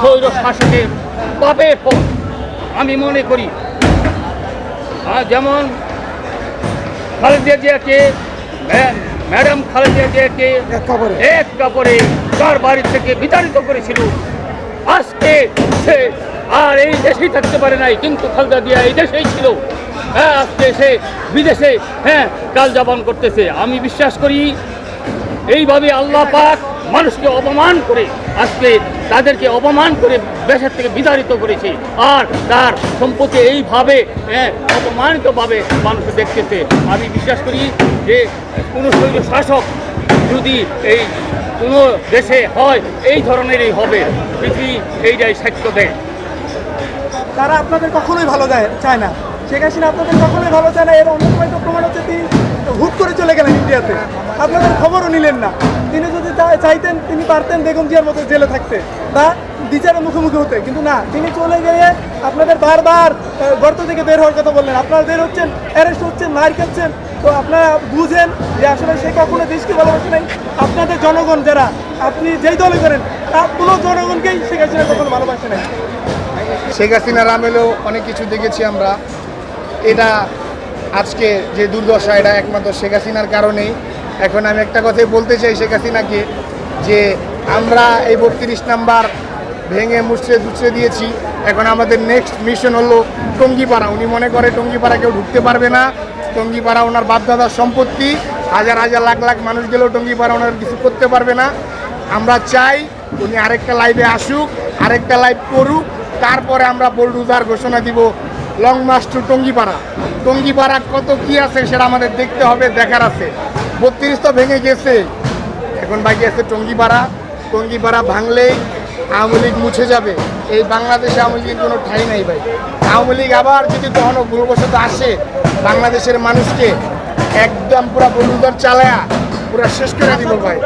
স্বৈর শাসকের পাপের পথ আমি মনে করি আর যেমন খালেদা জিয়াকে ম্যাডাম খালেদা জিয়াকে এক কাপড়ে। এক কাপড়ে তার বাড়ি থেকে বিতাড়িত করেছিল। আজকে সে আর এই দেশেই থাকতে পারে নাই কিন্তু খালেদা জিয়া এই দেশেই ছিল। হ্যাঁ আজকে সে বিদেশে হ্যাঁ কাল যাপন করতেছে। আমি বিশ্বাস করি এইভাবে আল্লাহ পাক মানুষকে অপমান করে আজকে তাদেরকে অপমান করে দেশের থেকে বিতাড়িত করেছে। আর তার সম্পত্তি এইভাবে হ্যাঁ, অপমানিতভাবে মানুষ দেখতেছে। আমি বিশ্বাস করি যে কোনো শৈল শাসক যদি এই কোনো দেশে হয় এই ধরনেরই হবে। পৃথিবী এইটাই সাক্ষ্য দেয়। তারা আপনাদের কখনোই ভালো দেয় চায় না। শেখ হাসিনা আপনাদের কখনোই ভালো চায় না। এর অন্যতম প্রমাণ হচ্ছে তিনি হুট করে চলে গেলেন ইন্ডিয়াতে। আপনাদের খবরও নিলেন না। তিনি যদি চাইতেন, তিনি পারতেন বেগম জিয়ার মতো জেলে থাকতে বা বিচারের মুখোমুখি হতে। কিন্তু না, তিনি চলে গেলে আপনাদের বারবার গর্ত থেকে বের হওয়ার কথা বললেন। আপনারা বের হচ্ছেন, অ্যারেস্ট হচ্ছেন, মার খাচ্ছেন। তো আপনারা বুঝেন যে আসলে সে কখনো দেশকে ভালোবাসে নাই। আপনাদের জনগণ যারা, আপনি যেই দলে করেন তার কোনো জনগণকেই শেখ হাসিনা কখনো ভালোবাসে নাই। শেখ হাসিনার আমলেও অনেক কিছু দেখেছি আমরা। এটা আজকে যে দুর্দশা, এটা একমাত্র শেখ হাসিনার কারণেই। এখন আমি একটা কথাই বলতে চাই শেখ হাসিনাকে যে আমরা এই বত্রিশ নাম্বার ভেঙে মুছড়ে দুচড়ে দিয়েছি। এখন আমাদের নেক্সট মিশন হলো টঙ্গিপাড়া। উনি মনে করে টঙ্গিপাড়া কেউ ঢুকতে পারবে না। টঙ্গিপাড়া ওনার বাপদাদার সম্পত্তি। হাজার হাজার লাখ লাখ মানুষ গেলেও টঙ্গিপাড়া ওনার কিছু করতে পারবে না। আমরা চাই উনি আরেকটা লাইভে আসুক, আরেকটা লাইভ করুক। তারপরে আমরা বোল্ডুজার ঘোষণা দিব long march to Tungipara. Tungipara কত কি আছে সেটা আমাদের দেখতে হবে, দেখার আছে। বত্রিশ তো ভেঙে গেছে। এখন বাকি আছে টঙ্গিপাড়া। টঙ্গিপাড়া ভাঙলেই আওয়ামী লীগ মুছে যাবে। এই বাংলাদেশে আওয়ামী লীগের কোনো ঠাই নাই ভাই। আওয়ামী লীগ আবার যদি কখনো ভুলবশত আসে, বাংলাদেশের মানুষকে একদম পুরা বন্ধুদার চালায়া পুরা শেষ করে দিব ভাই।